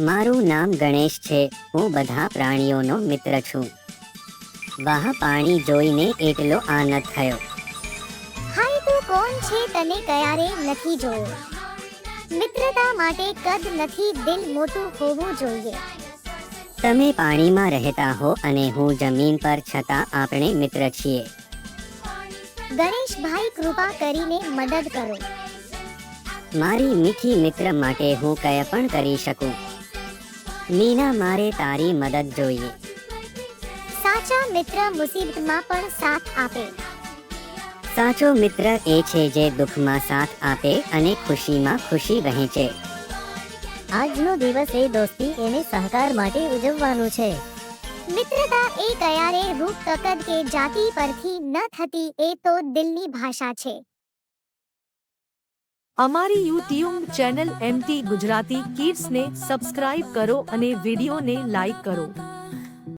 મારું નામ ગણેશ છે. હું બધા પ્રાણીઓનો મિત્ર છું. વાહ પાણી જોઈને એટલો આનંદ થયો. હાય તું કોણ છે તને કયારે નથી જોયો? મિત્રતા માટે કદ નથી દિલ મોટું હોવું જોઈએ. તમે પાણીમાં રહેતા હો અને હું જમીન પર છતાં આપણે મિત્ર છીએ. ગણેશભાઈ કૃપા કરીને મદદ કરો. મારી મીઠી મિત્ર માટે હું કંઈ પણ કરી શકું. મીના મારે તારી મદદ જોઈએ. સાચા મિત્ર મુસીબતમાં પણ સાથ આપે. સાચો મિત્ર એ છે જે દુઃખમાં સાથ આપે અને ખુશીમાં ખુશી રહે છે. આજનો દિવસ એ દોસ્તી એને સહકાર માટે ઉજવવાનું છે. મિત્રતા એ ક્યારે રૂપ તકદ કે જાતિ પરથી ન થતી એ તો દિલની ભાષા છે. અમારી યુટ્યુબ ચેનલ એમટી ગુજરાતી કિડ્સને સબસ્ક્રાઇબ કરો અને વિડીયોને લાઈક કરો.